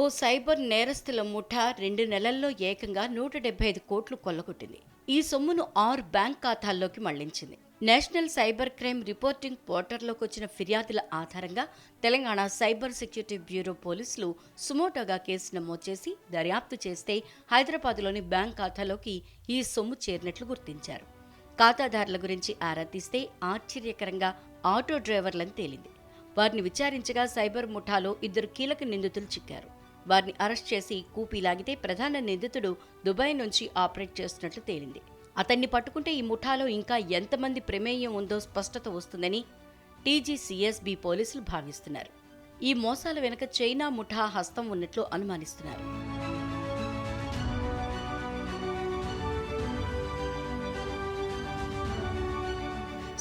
ఓ cyber నేరస్తుల ముఠా రెండు నెలల్లో ఏకంగా నూట డెబ్బై ఐదు కోట్లు కొల్లగొట్టింది. ఈ సొమ్మును ఆరు బ్యాంక్ ఖాతాల్లోకి మళ్ళించింది. నేషనల్ సైబర్ క్రైమ్ రిపోర్టింగ్ పోర్టల్లోకి వచ్చిన ఫిర్యాదుల ఆధారంగా తెలంగాణ సైబర్ సెక్యూరిటీ బ్యూరో పోలీసులు సుమోటోగా కేసు నమోదు చేసి దర్యాప్తు చేస్తే హైదరాబాద్లోని బ్యాంక్ ఖాతాలోకి ఈ సొమ్ము చేరినట్లు గుర్తించారు. ఖాతాదారుల గురించి ఆరా తీస్తే ఆశ్చర్యకరంగా ఆటో డ్రైవర్లను తేలింది. వారిని విచారించగా సైబర్ ముఠాలో ఇద్దరు కీలక నిందితులు చిక్కారు. వారిని అరెస్ట్ చేసి కూపీ లాగితే ప్రధాన నిందితుడు దుబాయ్ నుంచి ఆపరేట్ చేస్తున్నట్లు తేలింది. అతన్ని పట్టుకుంటే ఈ ముఠాలో ఇంకా ఎంతమంది ప్రమేయం ఉందో స్పష్టత వస్తుందని టీజీసీఎస్బీ పోలీసులు భావిస్తున్నారు. ఈ మోసాల వెనుక చైనా ముఠా హస్తం ఉన్నట్లు అనుమానిస్తున్నారు.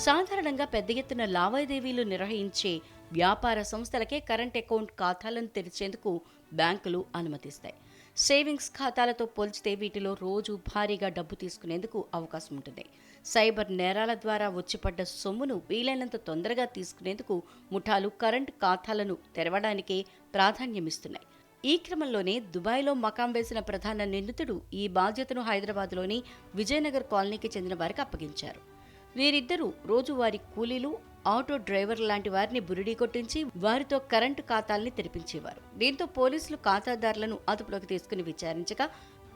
సాధారణంగా పెద్ద ఎత్తున లావాదేవీలు నిర్వహించే వ్యాపార సంస్థలకే కరెంట్ అకౌంట్ ఖాతాలను తెరిచేందుకు బ్యాంకులు అనుమతిస్తాయి. సేవింగ్స్ ఖాతాలతో పోల్చితే వీటిలో రోజు భారీగా డబ్బు తీసుకునేందుకు అవకాశం ఉంటుంది. సైబర్ నేరాల ద్వారా వచ్చిపడ్డ సొమ్మును వీలైనంత తొందరగా తీసుకునేందుకు ముఠాలు కరెంట్ ఖాతాలను తెరవడానికే ప్రాధాన్యమిస్తున్నాయి. ఈ క్రమంలోనే దుబాయ్లో మకాం వేసిన ప్రధాన నిందితుడు ఈ బాధ్యతను హైదరాబాద్లోని విజయనగర్ కాలనీకి చెందిన వారికి అప్పగించారు. వీరిద్దరూ రోజువారీ కూలీలు ఆటో డ్రైవర్ లాంటి వారిని బురిడీ కొట్టించి వారితో కరెంటు ఖాతాల్ని తెరిపించేవారు. దీంతో పోలీసులు ఖాతాదారులను అదుపులోకి తీసుకుని విచారించగా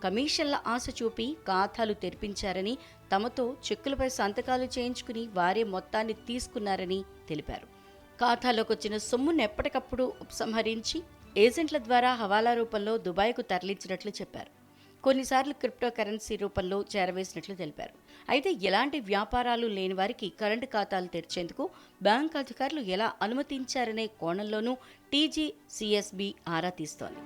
కమిషన్ల ఆశ చూపి ఖాతాలు తెరిపించారని తమతో చెక్కులపై సంతకాలు చేయించుకుని వారే మొత్తాన్ని తీసుకున్నారని తెలిపారు. ఖాతాలోకి వచ్చిన సొమ్మును ఎప్పటికప్పుడు ఉపసంహరించి ఏజెంట్ల ద్వారా హవాలా రూపంలో దుబాయ్కు తరలించినట్లు చెప్పారు. కొన్నిసార్లు క్రిప్టో కరెన్సీ రూపంలో చేరవేసినట్లు తెలిపారు. అయితే ఎలాంటి వ్యాపారాలు లేని వారికి కరెంటు ఖాతాలు తెరిచేందుకు బ్యాంక్ అధికారులు ఎలా అనుమతించారనే కోణంలోనూ టీజీసీఎస్బీ ఆరా తీస్తోంది.